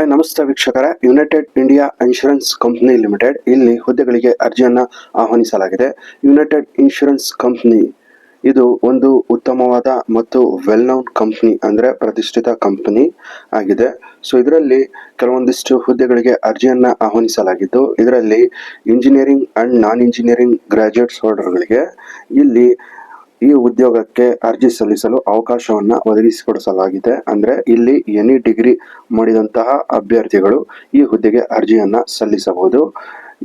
Hi, ನಮಸ್ತೆ ವೀಕ್ಷಕರ. United India Insurance Company Limited ಇಲ್ಲಿ ಹುದ್ದೆಗಳಿಗೆ ಅರ್ಜಿಯನ್ನು ಆಹ್ವಾನಿಸಲಾಗಿದೆ. ಯುನೈಟೆಡ್ ಇನ್ಶೂರೆನ್ಸ್ ಕಂಪನಿ ಇದು ಒಂದು ಉತ್ತಮವಾದ ಮತ್ತು ವೆಲ್ ನೌನ್ ಕಂಪ್ನಿ ಅಂದ್ರೆ ಪ್ರತಿಷ್ಠಿತ ಕಂಪನಿ ಆಗಿದೆ. ಸೊ ಇದರಲ್ಲಿ ಕೆಲವೊಂದಿಷ್ಟು ಹುದ್ದೆಗಳಿಗೆ ಅರ್ಜಿಯನ್ನು ಆಹ್ವಾನಿಸಲಾಗಿದ್ದು, ಇದರಲ್ಲಿ engineering and non engineering graduates ಹೋಲ್ಡರ್ಗಳಿಗೆ ಇಲ್ಲಿ ಈ ಉದ್ಯೋಗಕ್ಕೆ ಅರ್ಜಿ ಸಲ್ಲಿಸಲು ಅವಕಾಶವನ್ನ ಒದಗಿಸಿಕೊಡಿಸಲಾಗಿದೆ. ಅಂದ್ರೆ ಇಲ್ಲಿ ಎನಿ ಡಿಗ್ರಿ ಮಾಡಿದಂತಹ ಅಭ್ಯರ್ಥಿಗಳು ಈ ಹುದ್ದೆಗೆ ಅರ್ಜಿಯನ್ನ ಸಲ್ಲಿಸಬಹುದು.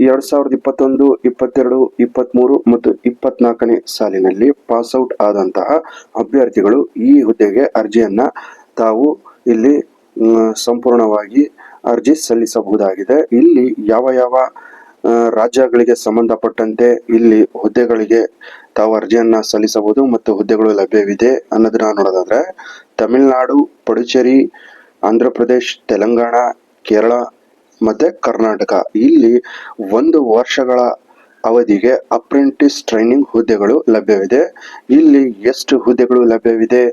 ಎರಡ್ ಸಾವಿರದ ಇಪ್ಪತ್ತೊಂದು, ಇಪ್ಪತ್ತೆರಡು ಇಪ್ಪತ್ತ್ಮೂರು ಮತ್ತು ಇಪ್ಪತ್ನಾಲ್ಕನೇ ಸಾಲಿನಲ್ಲಿ ಪಾಸ್ ಔಟ್ ಆದಂತಹ ಅಭ್ಯರ್ಥಿಗಳು ಈ ಹುದ್ದೆಗೆ ಅರ್ಜಿಯನ್ನ ತಾವು ಇಲ್ಲಿ ಸಂಪೂರ್ಣವಾಗಿ ಅರ್ಜಿ ಸಲ್ಲಿಸಬಹುದಾಗಿದೆ. ಇಲ್ಲಿ ಯಾವ ಯಾವ ರಾಜ್ಯಗಳಿಗೆ ಸಂಬಂಧಪಟ್ಟಂತೆ ಇಲ್ಲಿ ಹುದ್ದೆಗಳಿಗೆ ತಾವು ಅರ್ಜಿಯನ್ನ ಸಲ್ಲಿಸಬಹುದು ಮತ್ತು ಹುದ್ದೆಗಳು ಲಭ್ಯವಿದೆ ಅನ್ನೋದನ್ನ ನೋಡೋದಾದ್ರೆ, ತಮಿಳುನಾಡು ಪುಡುಚೇರಿ ಆಂಧ್ರ ಪ್ರದೇಶ್ ತೆಲಂಗಾಣ, ಕೇರಳ, ಮತ್ತೆ ಕರ್ನಾಟಕ. ಇಲ್ಲಿ ಒಂದು ವರ್ಷಗಳ ಅವಧಿಗೆ ಅಪ್ರೆಂಟಿಸ್ ಟ್ರೈನಿಂಗ್ ಹುದ್ದೆಗಳು ಲಭ್ಯವಿದೆ. ಇಲ್ಲಿ ಎಷ್ಟು ಹುದ್ದೆಗಳು ಲಭ್ಯವಿದೆ,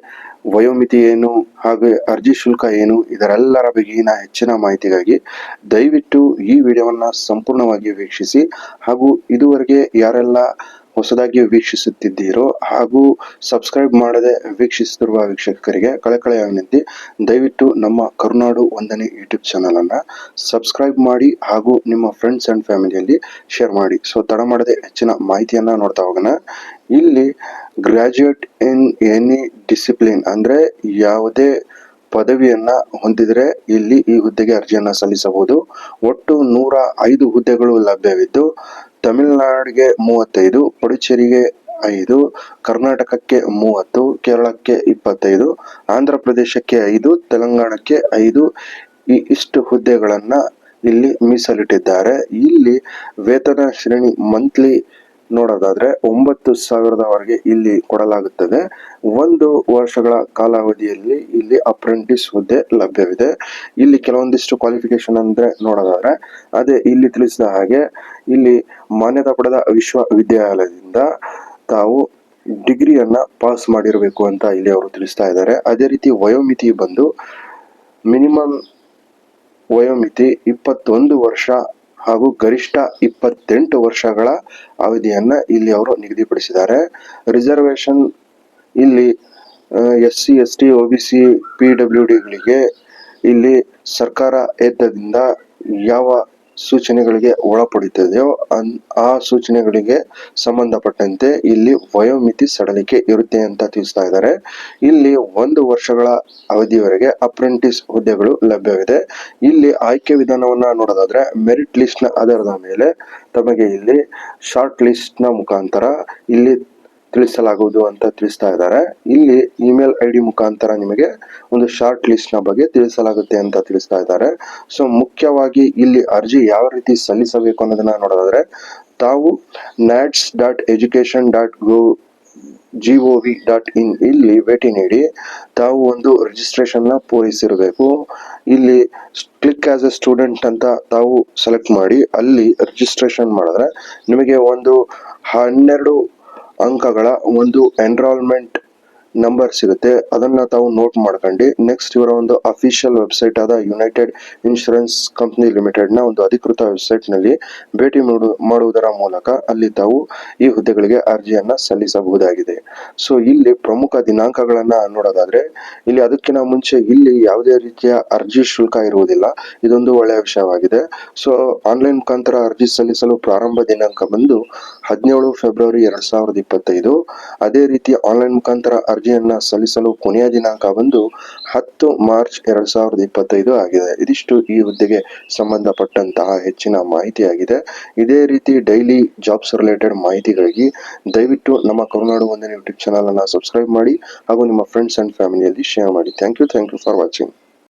ವಯೋಮಿತಿ ಏನು ಹಾಗೂ ಅರ್ಜಿ ಶುಲ್ಕ ಏನು, ಇದರೆಲ್ಲರ ಬಗೆಗಿನ ಹೆಚ್ಚಿನ ಮಾಹಿತಿಗಾಗಿ ದಯವಿಟ್ಟು ಈ ವಿಡಿಯೋವನ್ನು ಸಂಪೂರ್ಣವಾಗಿ ವೀಕ್ಷಿಸಿ. ಹಾಗೂ ಇದುವರೆಗೆ ಯಾರೆಲ್ಲ ಹೊಸದಾಗಿ ವೀಕ್ಷಿಸುತ್ತಿದ್ದೀರೋ ಹಾಗೂ ಸಬ್ಸ್ಕ್ರೈಬ್ ಮಾಡದೆ ವೀಕ್ಷಿಸುತ್ತಿರುವ ವೀಕ್ಷಕರಿಗೆ ಕಳಕಳೆಯ ವಿನಂತಿ ದಯವಿಟ್ಟು ನಮ್ಮ ಕರುನಾಡು ಒಂದನೇ ಯೂಟ್ಯೂಬ್ ಚಾನಲನ್ನು ಸಬ್ಸ್ಕ್ರೈಬ್ ಮಾಡಿ ಹಾಗೂ ನಿಮ್ಮ ಫ್ರೆಂಡ್ಸ್ ಅಂಡ್ ಫ್ಯಾಮಿಲಿಯಲ್ಲಿ ಶೇರ್ ಮಾಡಿ. ಸೊ ತಡ ಮಾಡದೆ ಹೆಚ್ಚಿನ ಮಾಹಿತಿಯನ್ನ ನೋಡ್ತಾ ಹೋಗೋಣ. ಇಲ್ಲಿ ಗ್ರ್ಯಾಜುಯೇಟ್ ಇನ್ ಎನಿ ಡಿಸಿಪ್ಲಿನ್ ಅಂದ್ರೆ ಯಾವುದೇ ಪದವಿಯನ್ನ ಹೊಂದಿದ್ರೆ ಇಲ್ಲಿ ಈ ಹುದ್ದೆಗೆ ಅರ್ಜಿಯನ್ನು ಸಲ್ಲಿಸಬಹುದು. ಒಟ್ಟು ನೂರ ಐದು ಹುದ್ದೆಗಳು ಲಭ್ಯವಿದ್ದು ತಮಿಳುನಾಡಿಗೆ ಮೂವತ್ತೈದು ಪುಡುಚೇರಿಗೆ ಐದು, ಕರ್ನಾಟಕಕ್ಕೆ ಮೂವತ್ತು, ಕೇರಳಕ್ಕೆ ಇಪ್ಪತ್ತೈದು ಆಂಧ್ರ ಪ್ರದೇಶಕ್ಕೆ ಐದು, ತೆಲಂಗಾಣಕ್ಕೆ ಐದು ಈ ಇಷ್ಟು ಹುದ್ದೆಗಳನ್ನು ಇಲ್ಲಿ ಮೀಸಲಿಟ್ಟಿದ್ದಾರೆ. ಇಲ್ಲಿ ವೇತನ ಶ್ರೇಣಿ ಮಂತ್ಲಿ ನೋಡೋದಾದ್ರೆ ಒಂಬತ್ತು ಸಾವಿರದವರೆಗೆ ಇಲ್ಲಿ ಕೊಡಲಾಗುತ್ತದೆ. ಒಂದು ವರ್ಷಗಳ ಕಾಲಾವಧಿಯಲ್ಲಿ ಇಲ್ಲಿ ಅಪ್ರೆಂಟಿಸ್ ಹುದ್ದೆ ಲಭ್ಯವಿದೆ. ಇಲ್ಲಿ ಕೆಲವೊಂದಿಷ್ಟು ಕ್ವಾಲಿಫಿಕೇಶನ್ ಅಂದ್ರೆ ನೋಡೋದಾದ್ರೆ, ಅದೇ ಇಲ್ಲಿ ತಿಳಿಸಿದ ಹಾಗೆ ಇಲ್ಲಿ ಮಾನ್ಯತಾ ಪಡೆದ ವಿಶ್ವವಿದ್ಯಾಲಯದಿಂದ ತಾವು ಡಿಗ್ರಿಯನ್ನ ಪಾಸ್ ಮಾಡಿರಬೇಕು ಅಂತ ಇಲ್ಲಿ ಅವರು ತಿಳಿಸ್ತಾ ಇದ್ದಾರೆ. ಅದೇ ರೀತಿ ವಯೋಮಿತಿ ಬಂದು ಮಿನಿಮಮ್ ವಯೋಮಿತಿ ಇಪ್ಪತ್ತೊಂದು ವರ್ಷ ಹಾಗೂ ಗರಿಷ್ಠ ಇಪ್ಪತ್ತೆಂಟು ವರ್ಷಗಳ ಅವಧಿಯನ್ನು ಇಲ್ಲಿ ಅವರು ನಿಗದಿಪಡಿಸಿದ್ದಾರೆ. ರಿಸರ್ವೇಶನ್ ಇಲ್ಲಿ S C S T O B C, P W ಡಿಗಳಿಗೆ ಇಲ್ಲಿ ಸರ್ಕಾರ ಏತದಿಂದ ಯಾವ ಸೂಚನೆಗಳಿಗೆ ಒಳಪಡುತ್ತದೆಯೋ ಅನ್- ಆ ಸೂಚನೆಗಳಿಗೆ ಸಂಬಂಧಪಟ್ಟಂತೆ ಇಲ್ಲಿ ವಯೋಮಿತಿ ಸಡಲಿಕೆ ಇರುತ್ತೆ ಅಂತ ತಿಳಿಸ್ತಾ ಇದ್ದಾರೆ. ಇಲ್ಲಿ ಒಂದು ವರ್ಷಗಳ ಅವಧಿಯವರೆಗೆ ಅಪ್ರೆಂಟಿಸ್ ಹುದ್ದೆಗಳು ಲಭ್ಯವಿದೆ. ಇಲ್ಲಿ ಆಯ್ಕೆ ವಿಧಾನವನ್ನ ನೋಡೋದಾದ್ರೆ ಮೆರಿಟ್ ಲಿಸ್ಟ್ನ ಆಧಾರದ ಮೇಲೆ ತಮಗೆ ಇಲ್ಲಿ ಶಾರ್ಟ್ ಲಿಸ್ಟ್ನ ಮುಖಾಂತರ ಇಲ್ಲಿ ತಿಳಿಸಲಾಗುವುದು ಅಂತ ತಿಳಿಸ್ತಾ ಇದ್ದಾರೆ. ಇಲ್ಲಿ ಇಮೇಲ್ ಐ ಡಿ ಮುಖಾಂತರ ನಿಮಗೆ ಒಂದು ಶಾರ್ಟ್ ಲಿಸ್ಟ್ನ ಬಗ್ಗೆ ತಿಳಿಸಲಾಗುತ್ತೆ ಅಂತ ತಿಳಿಸ್ತಾ ಇದ್ದಾರೆ. ಸೊ, ಮುಖ್ಯವಾಗಿ ಇಲ್ಲಿ ಅರ್ಜಿ ಯಾವ ರೀತಿ ಸಲ್ಲಿಸಬೇಕು ಅನ್ನೋದನ್ನ ನೋಡೋದಾದ್ರೆ, ತಾವು NATS dot education dot go G O V dot in ಇಲ್ಲಿ ಭೇಟಿ ನೀಡಿ, ತಾವು ಒಂದು ರಿಜಿಸ್ಟ್ರೇಷನ್ನ ಪೂರೈಸಿರಬೇಕು. ಇಲ್ಲಿ ಕ್ಲಿಕ್ ಆಸ್ ಎ ಸ್ಟೂಡೆಂಟ್ ಅಂತ ತಾವು ಸೆಲೆಕ್ಟ್ ಮಾಡಿ, ಅಲ್ಲಿ ರಿಜಿಸ್ಟ್ರೇಷನ್ ಮಾಡಿದ್ರೆ ನಿಮಗೆ ಒಂದು ಹನ್ನೆರಡು ಅಂಕಗಳ ಒಂದು ಎನ್ರೋಲ್ಮೆಂಟ್ ನಂಬರ್ ಸಿಗುತ್ತೆ. ಅದನ್ನ ತಾವು ನೋಟ್ ಮಾಡ್ಕೊಂಡು. ನೆಕ್ಸ್ಟ್ ಇವರ ಒಂದು ಅಫಿಷಿಯಲ್ ವೆಬ್ಸೈಟ್ ಆದ ಯುನೈಟೆಡ್ ಇನ್ಶೂರೆನ್ಸ್ ಕಂಪನಿ ಲಿಮಿಟೆಡ್ನ ಒಂದು ಅಧಿಕೃತ ವೆಬ್ಸೈಟ್ನಲ್ಲಿ ಭೇಟಿ ಮಾಡು- ಮಾಡುವುದರ ಮೂಲಕ ಅಲ್ಲಿ ತಾವು ಈ ಹುದ್ದೆಗಳಿಗೆ ಅರ್ಜಿಯನ್ನ ಸಲ್ಲಿಸಬಹುದಾಗಿದೆ. ಸೊ ಇಲ್ಲಿ ಪ್ರಮುಖ ದಿನಾಂಕಗಳನ್ನ ನೋಡೋದಾದ್ರೆ, ಇಲ್ಲಿ ಅದಕ್ಕಿಂತ ಮುಂಚೆ ಇಲ್ಲಿ ಯಾವುದೇ ರೀತಿಯ ಅರ್ಜಿ ಶುಲ್ಕ ಇರುವುದಿಲ್ಲ. ಇದೊಂದು ಒಳ್ಳೆಯ ವಿಷಯವಾಗಿದೆ. ಸೊ ಆನ್ಲೈನ್ ಮುಖಾಂತರ ಅರ್ಜಿ ಸಲ್ಲಿಸಲು ಪ್ರಾರಂಭ ದಿನಾಂಕ ಬಂದು ಹದಿನೇಳು ಫೆಬ್ರವರಿ ಎರಡ್ ಸಾವಿರದ ಇಪ್ಪತ್ತೈದು. ಅದೇ ರೀತಿ ಆನ್ಲೈನ್ ಮುಖಾಂತರ ಅರ್ಜಿಯನ್ನ ಸಲ್ಲಿಸಲು ಕೊನೆಯ ದಿನಾಂಕ ಬಂದು ಹತ್ತು ಮಾರ್ಚ್ ಎರಡ್ ಸಾವಿರದ ಇಪ್ಪತ್ತೈದು ಆಗಿದೆ. ಇದಿಷ್ಟು ಈ ಹುದ್ದೆಗೆ ಸಂಬಂಧಪಟ್ಟಂತಹ ಹೆಚ್ಚಿನ ಮಾಹಿತಿಯಾಗಿದೆ. ಇದೇ ರೀತಿ ಡೈಲಿ ಜಾಬ್ಸ್ ರಿಲೇಟೆಡ್ ಮಾಹಿತಿಗಾಗಿ ದಯವಿಟ್ಟು ನಮ್ಮ ಕರುನಾಡು ಒಂದನೇ ಯೂಟ್ಯೂಬ್ ಚಾನಲ್ ಅನ್ನ ಸಬ್ಸ್ಕ್ರೈಬ್ ಮಾಡಿ ಹಾಗೂ ನಿಮ್ಮ ಫ್ರೆಂಡ್ಸ್ ಅಂಡ್ ಫ್ಯಾಮಿಲಿಯಲ್ಲಿ ಶೇರ್ ಮಾಡಿ. Thank you thank you for watching